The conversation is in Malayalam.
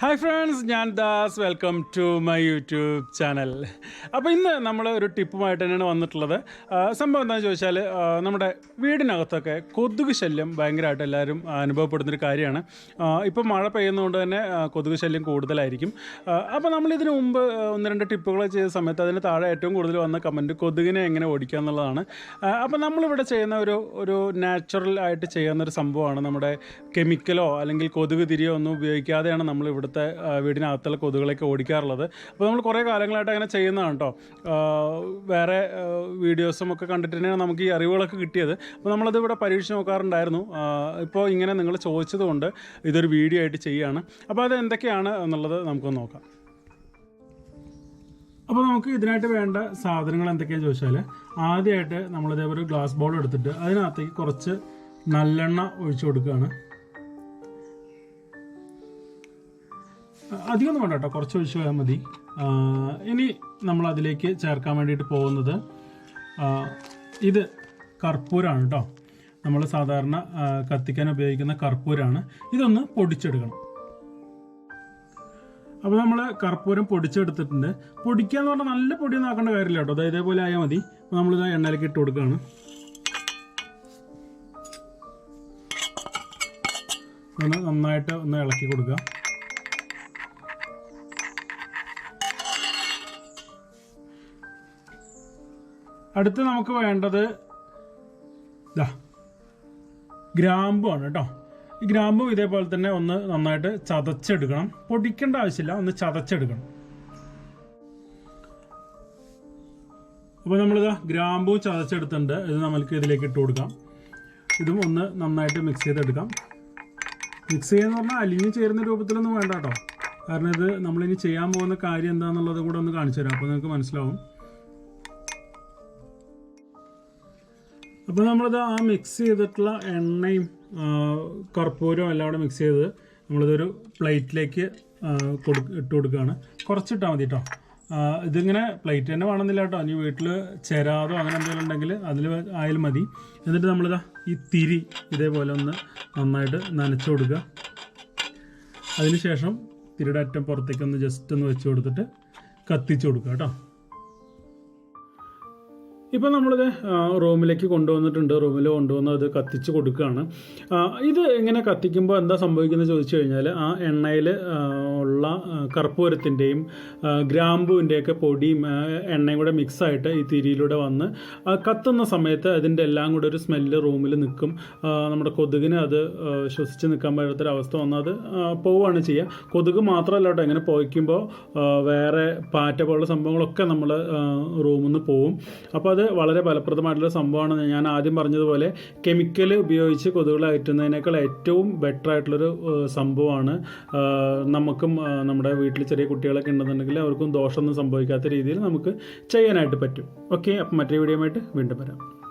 ഹായ് ഫ്രണ്ട്സ് ഞാൻ Das. Welcome to my YouTube channel അപ്പോൾ ഇന്ന് നമ്മൾ ഒരു ടിപ്പുമായിട്ട് തന്നെയാണ് വന്നിട്ടുള്ളത്. സംഭവം എന്താണെന്ന് ചോദിച്ചാൽ നമ്മുടെ വീടിനകത്തൊക്കെ കൊതുക് ശല്യം ഭയങ്കരമായിട്ട് എല്ലാവരും അനുഭവപ്പെടുന്നൊരു കാര്യമാണ്. ഇപ്പോൾ മഴ പെയ്യുന്നതുകൊണ്ട് തന്നെ കൊതുക് ശല്യം കൂടുതലായിരിക്കും. അപ്പോൾ നമ്മൾ ഇതിനു മുമ്പ് ഒന്ന് രണ്ട് ടിപ്പുകൾ ചെയ്ത സമയത്ത് അതിന് താഴെ ഏറ്റവും കൂടുതൽ വന്ന കമന്റ് കൊതുകിനെ എങ്ങനെ ഓടിക്കുക എന്നുള്ളതാണ്. അപ്പോൾ നമ്മളിവിടെ ചെയ്യുന്ന ഒരു ഒരു നാച്ചുറൽ ആയിട്ട് ചെയ്യുന്ന ഒരു സംഭവമാണ് നമ്മുടെ കെമിക്കലോ അല്ലെങ്കിൽ കൊതുക് തിരിയോ ഒന്നും ഉപയോഗിക്കാതെയാണ് നമ്മൾ ഇവിടുത്തെ ആ, വീടിനകത്തുള്ള കൊതുകളൊക്കെ ഓടിക്കാറുള്ളത്. അപ്പോൾ നമ്മൾ കുറേ കാലങ്ങളായിട്ട് അങ്ങനെ ചെയ്യുന്നതാണ് കേട്ടോ. വേറെ വീഡിയോസും ഒക്കെ കണ്ടിട്ട് തന്നെയാണ് നമുക്ക് ഈ അറിവുകളൊക്കെ കിട്ടിയത്. അപ്പോൾ നമ്മളത് ഇവിടെ പരീക്ഷിച്ച് നോക്കാറുണ്ടായിരുന്നു. ഇപ്പോൾ ഇങ്ങനെ നിങ്ങൾ ചോദിച്ചതുകൊണ്ട് ഇതൊരു വീഡിയോ ആയിട്ട് ചെയ്യുകയാണ് അപ്പോൾ അത് എന്തൊക്കെയാണ് എന്നുള്ളത് നമുക്കൊന്ന് നോക്കാം. അപ്പോൾ നമുക്ക് ഇതിനായിട്ട് വേണ്ട സാധനങ്ങൾ എന്തൊക്കെയാണെന്ന് ചോദിച്ചാൽ ആദ്യമായിട്ട് നമ്മളിതേപോലെ ഗ്ലാസ് ബോൾ എടുത്തിട്ട് അതിനകത്തേക്ക് കുറച്ച് നല്ലെണ്ണ ഒഴിച്ചു കൊടുക്കുകയാണ്. അധികമൊന്നും വേണ്ട കേട്ടോ. കുറച്ച് ഒഴിച്ച് പോയാൽ മതി ഇനി നമ്മൾ അതിലേക്ക് ചേർക്കാൻ വേണ്ടിയിട്ട് പോകുന്നത് ഇത് കർപ്പൂരാണ് കേട്ടോ. നമ്മൾ സാധാരണ കത്തിക്കാൻ ഉപയോഗിക്കുന്ന കർപ്പൂരാണ്. ഇതൊന്ന് പൊടിച്ചെടുക്കണം. അപ്പോൾ നമ്മൾ കർപ്പൂരം പൊടിച്ചെടുത്തിട്ടുണ്ട്. പൊടിക്കുക എന്ന് പറഞ്ഞാൽ നല്ല പൊടിയൊന്നും ആക്കേണ്ട കാര്യമില്ല കേട്ടോ. അതായത് ഇതേപോലെ ആയാൽ മതി. അപ്പോൾ നമ്മളിത് എണ്ണയിലേക്ക് ഇട്ട് കൊടുക്കുകയാണ് നന്നായിട്ട് ഒന്ന് ഇളക്കി കൊടുക്കുക. അടുത്ത് നമുക്ക് വേണ്ടത് ഇതാ ഗ്രാമ്പുമാണ് കേട്ടോ. ഈ ഗ്രാമ്പും ഇതേപോലെ തന്നെ ഒന്ന് നന്നായിട്ട് ചതച്ചെടുക്കണം. പൊടിക്കേണ്ട ആവശ്യമില്ല ഒന്ന് ചതച്ചെടുക്കണം. അപ്പോൾ നമ്മളിതാ ഗ്രാമ്പും ചതച്ചെടുത്തിട്ടുണ്ട്. ഇത് നമ്മൾക്ക് ഇതിലേക്ക് ഇട്ട് കൊടുക്കാം. ഇതും ഒന്ന് നന്നായിട്ട് മിക്സ് ചെയ്തെടുക്കാം. മിക്സ് ചെയ്യാന്ന് പറഞ്ഞാൽ അലിഞ്ഞ് ചേരുന്ന രൂപത്തിലൊന്നും വേണ്ട കേട്ടോ. കാരണം ഇത് നമ്മളിനി ചെയ്യാൻ പോകുന്ന കാര്യം എന്താണെന്നുള്ളത് കൂടെ ഒന്ന് കാണിച്ചു തരാം. അപ്പോൾ നിങ്ങൾക്ക് മനസ്സിലാവും. അപ്പോൾ നമ്മളിത് ആ മിക്സ് ചെയ്തിട്ടുള്ള എണ്ണയും കർപ്പൂരവും എല്ലാം കൂടെ മിക്സ് ചെയ്ത് നമ്മളിതൊരു പ്ലേറ്റിലേക്ക് കൊടു ഇട്ട് കൊടുക്കുകയാണ് കുറച്ചിട്ടാൽ മതി കേട്ടോ ഇതിങ്ങനെ പ്ലേറ്റ് തന്നെ വേണമെന്നില്ല കേട്ടോ ഇനി വീട്ടിൽ ചെരാതോ അങ്ങനെ എന്തെങ്കിലും ഉണ്ടെങ്കിൽ അതിൽ ആയാലും മതി. എന്നിട്ട് നമ്മളിതാ ഈ തിരി ഇതേപോലെ ഒന്ന് നന്നായിട്ട് നനച്ചു കൊടുക്കുക. അതിനുശേഷം തിരിയുടെ അറ്റം പുറത്തേക്ക് ഒന്ന് ജസ്റ്റ് ഒന്ന് വെച്ച് കൊടുത്തിട്ട് കത്തിച്ചു കൊടുക്കുക കേട്ടോ ഇപ്പം നമ്മളിത് റൂമിലേക്ക് കൊണ്ടുവന്നിട്ടുണ്ട്. റൂമിൽ കൊണ്ടുവന്ന് അത് കത്തിച്ച് കൊടുക്കുകയാണ്. ഇത് എങ്ങനെ കത്തിക്കുമ്പോൾ എന്താ സംഭവിക്കുന്നത് ചോദിച്ചു കഴിഞ്ഞാൽ ആ എണ്ണയിൽ ഉള്ള കർപ്പൂരത്തിന്റെയും ഗ്രാമ്പുവിന്റെയൊക്കെ പൊടിയും എണ്ണയും കൂടെ മിക്സായിട്ട് ഈ തിരിയിലൂടെ വന്ന് കത്തുന്ന സമയത്ത് അതിന്റെ എല്ലാം കൂടെ ഒരു സ്മെല്ല് റൂമിൽ നിൽക്കും. നമ്മുടെ കൊതുകിന് അത് ശ്വസിച്ച് നിൽക്കാൻ പറ്റാത്തൊരവസ്ഥ വന്നാൽ അത് പോവുകയാണ് ചെയ്യുക. കൊതുക് മാത്രമല്ല കേട്ടോ ഇങ്ങനെ പോയിക്കുമ്പോൾ വേറെ പാറ്റ പോലുള്ള സംഭവങ്ങളൊക്കെ നമ്മൾ റൂമിൽ നിന്ന് പോവും. അപ്പോൾ അത് വളരെ ഫലപ്രദമായിട്ടുള്ള സംഭവമാണ്. ഞാൻ ആദ്യം പറഞ്ഞതുപോലെ കെമിക്കൽ ഉപയോഗിച്ച് കൊതുകുകളെ അയറ്റുന്നതിനേക്കാൾ ഏറ്റവും ബെറ്റർ ആയിട്ടുള്ളൊരു സംഭവമാണ്. നമുക്കും നമ്മുടെ വീട്ടിൽ ചെറിയ കുട്ടികളൊക്കെ ഉണ്ടെന്നുണ്ടെങ്കിൽ അവർക്കും ദോഷമൊന്നും സംഭവിക്കാത്ത രീതിയിൽ നമുക്ക് ചെയ്യാനായിട്ട് പറ്റും. ഓക്കെ അപ്പം മറ്റേ വീഡിയോ ആയിട്ട് വീണ്ടും വരാം.